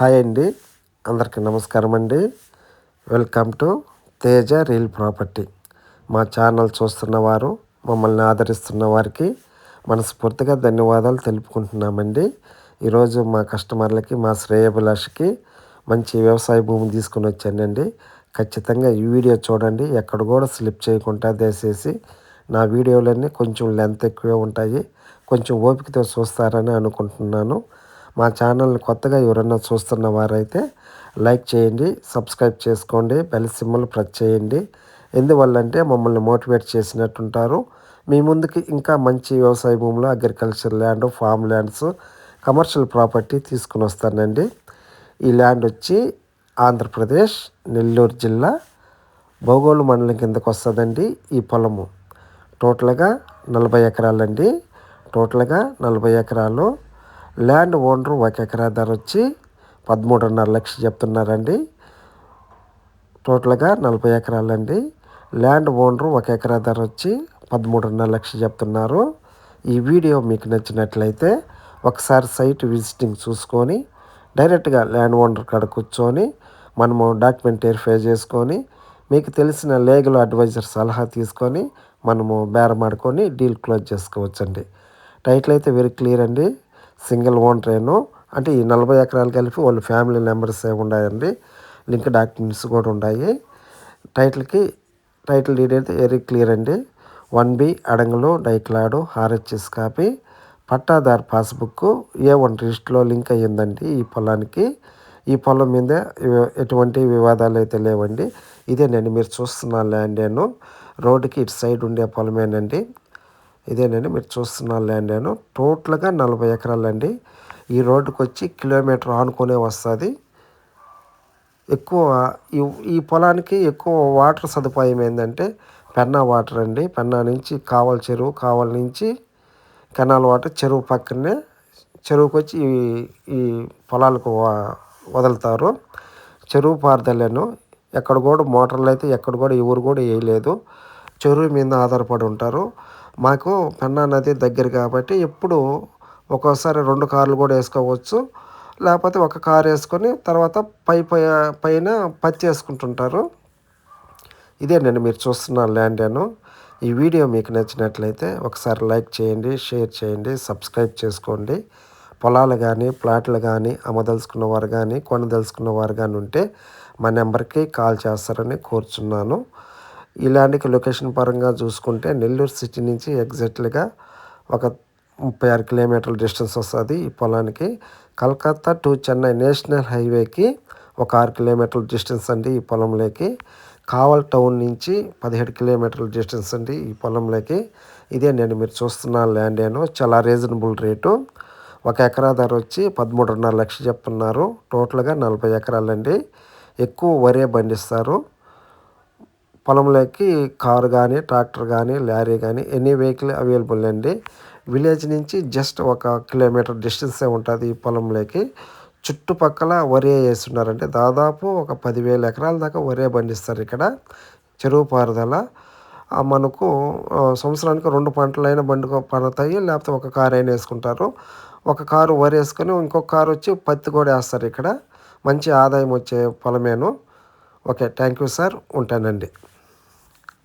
Hi అండి. అందరికీ నమస్కారం అండి. Welcome to Teja real property. మా ఛానల్ చూస్తున్న వారు మమ్మల్ని ఆదరిస్తున్న వారికి మనస్ఫూర్తిగా ధన్యవాదాలు తెలుపుకుంటున్నామండి. ఈరోజు మా కస్టమర్లకి మా శ్రేయభిలాషకి మంచి వ్యవసాయ భూమి తీసుకుని వచ్చానండి. ఖచ్చితంగా ఈ వీడియో చూడండి. ఎక్కడ కూడా స్లిప్ చేయకుండా దయచేసి నా వీడియోలన్నీ కొంచెం లెంత్ ఎక్కువే ఉంటాయి. కొంచెం ఓపికతో చూస్తారని అనుకుంటున్నాను. మా ఛానల్ని కొత్తగా ఎవరన్నా చూస్తున్న వారైతే లైక్ చేయండి సబ్స్క్రైబ్ చేసుకోండి బెల్ సిమ్మలు ప్రెస్ చేయండి. ఎందువల్లంటే మమ్మల్ని మోటివేట్ చేసినట్టుంటారు. మీ ముందుకి ఇంకా మంచి వ్యవసాయ భూములు agriculture land farm lands commercial property తీసుకుని వస్తానండి. ఈ ల్యాండ్ వచ్చి ఆంధ్రప్రదేశ్ నెల్లూరు జిల్లా భౌగోళ మండలం కిందకు వస్తుందండి ఈ పొలము. టోటల్గా నలభై ఎకరాలండి. టోటల్గా నలభై ఎకరాలు ల్యాండ్ ఓనరు ఒక ఎకరా ధర వచ్చి పదమూడున్నర లక్షలు చెప్తున్నారండి. టోటల్గా నలభై ఎకరాలండి. ల్యాండ్ ఓనరు ఒక ఎకరా ధర వచ్చి పదమూడున్నర లక్షలు చెప్తున్నారు. ఈ వీడియో మీకు నచ్చినట్లయితే ఒకసారి సైట్ విజిటింగ్ చూసుకొని డైరెక్ట్గా ల్యాండ్ ఓనర్ కాడ కూర్చొని మనము డాక్యుమెంట్ వెరిఫై చేసుకొని మీకు తెలిసిన లీగల్ అడ్వైజర్ సలహా తీసుకొని మనము బేరమాడుకొని డీల్ క్లోజ్ చేసుకోవచ్చండి. టైటిల్ అయితే వెరీ క్లియర్ అండి. సింగిల్ ఓన్ ట్రైను. అంటే ఈ నలభై ఎకరాలు కలిపి వాళ్ళ ఫ్యామిలీ మెంబర్స్ ఏ ఉన్నాయండి లింక్ డాక్యుమెంట్స్ కూడా ఉన్నాయి టైటిల్కి టైటిల్ డీడ్ అయితే వెరీ క్లియర్ అండి. వన్ బి అడంగులు డైక్లాడు R H S copy pattadar passbook A one రిజిస్ట్లో link అయ్యిందండి ఈ పొలానికి. ఈ పొలం మీద ఎటువంటి వివాదాలు అయితే లేవండి. ఇదేనండి మీరు చూస్తున్న ల్యాండ్ నేను. రోడ్డుకి ఇటు సైడ్ ఉండే పొలమేనండి. ఇదేనండి మీరు చూస్తున్న ల్యాండ్ నేను. టోటల్గా నలభై ఎకరాలండి ఈ రోడ్డుకు వచ్చి కిలోమీటర్ ఆనుకునే వస్తుంది. ఎక్కువ ఈ ఈ పొలానికి ఎక్కువ వాటర్ సదుపాయం ఏంటంటే పెన్నా వాటర్ అండి. పెన్నా నుంచి కావల చెరువు కావల నుంచి కెనాల్ వాటర్ చెరువు పక్కనే చెరువుకి వచ్చి ఈ ఈ పొలాలకు వదులుతారు. చెరువు పారదలేను ఎక్కడ కూడా మోటార్లు అయితే ఎక్కడ కూడా ఎవరు కూడా వేయలేదు. చెరువు మీద ఆధారపడి ఉంటారు. మాకు పెన్నా నది దగ్గర కాబట్టి ఎప్పుడు ఒక్కోసారి రెండు కార్లు కూడా వేసుకోవచ్చు. లేకపోతే ఒక కారు వేసుకొని తర్వాత పై పైన పత్తి వేసుకుంటుంటారు. ఇదే నేను మీరు చూస్తున్న ల్యాండ్ నేను ఈ వీడియో మీకు నచ్చినట్లయితే ఒకసారి లైక్ చేయండి షేర్ చేయండి సబ్స్క్రైబ్ చేసుకోండి. పొలాలు కానీ ప్లాట్లు కానీ అమ్మదలుచుకున్న వారు కానీ కొనదలుచుకున్న వారు కానీ ఉంటే మా నెంబర్కి కాల్ చేస్తారని కోరుచున్నాను. ఇలాంటి లొకేషన్ పరంగా చూసుకుంటే నెల్లూరు సిటీ నుంచి ఎగ్జాక్ట్లీగా ఒక ముప్పై ఆరు కిలోమీటర్ల డిస్టెన్స్ వస్తుంది ఈ పొలానికి. కలకత్తా టు చెన్నై నేషనల్ హైవేకి ఒక ఆరు కిలోమీటర్ల డిస్టెన్స్ అండి ఈ పొలంలోకి. కావల్ టౌన్ నుంచి పదిహేడు కిలోమీటర్ల డిస్టెన్స్ అండి ఈ పొలంలోకి. ఇదే నేను మీరు చూస్తున్న ల్యాండ్ ఏను చాలా రీజనబుల్ రేటు. ఒక ఎకరా ధర వచ్చి పదమూడున్నర లక్షలు చెప్తున్నారు. టోటల్గా నలభై ఎకరాలండి. ఎక్కువ వరే పండిస్తారు. పొలంలోకి కారు కానీ ట్రాక్టర్ కానీ లారీ కానీ ఎనీ వెహికల్ అవైలబుల్ అండి? విలేజ్ నుంచి జస్ట్ ఒక కిలోమీటర్ డిస్టెన్సే ఉంటుంది ఈ పొలంలోకి. చుట్టుపక్కల వరి వేస్తున్నారంటే దాదాపు ఒక పదివేల ఎకరాల దాకా వరే పండిస్తారు ఇక్కడ. చెరువు పారుదల. మనకు సంవత్సరానికి రెండు పంటలైనా బండి పడతాయి. లేకపోతే ఒక కారు అయినా వేసుకుంటారు. ఒక కారు వరి వేసుకొని ఇంకొక కారు వచ్చి పత్తి కూడా వేస్తారు ఇక్కడ. మంచి ఆదాయం వచ్చే పొలమేను. Okay thank you sir. ఉంటానండి.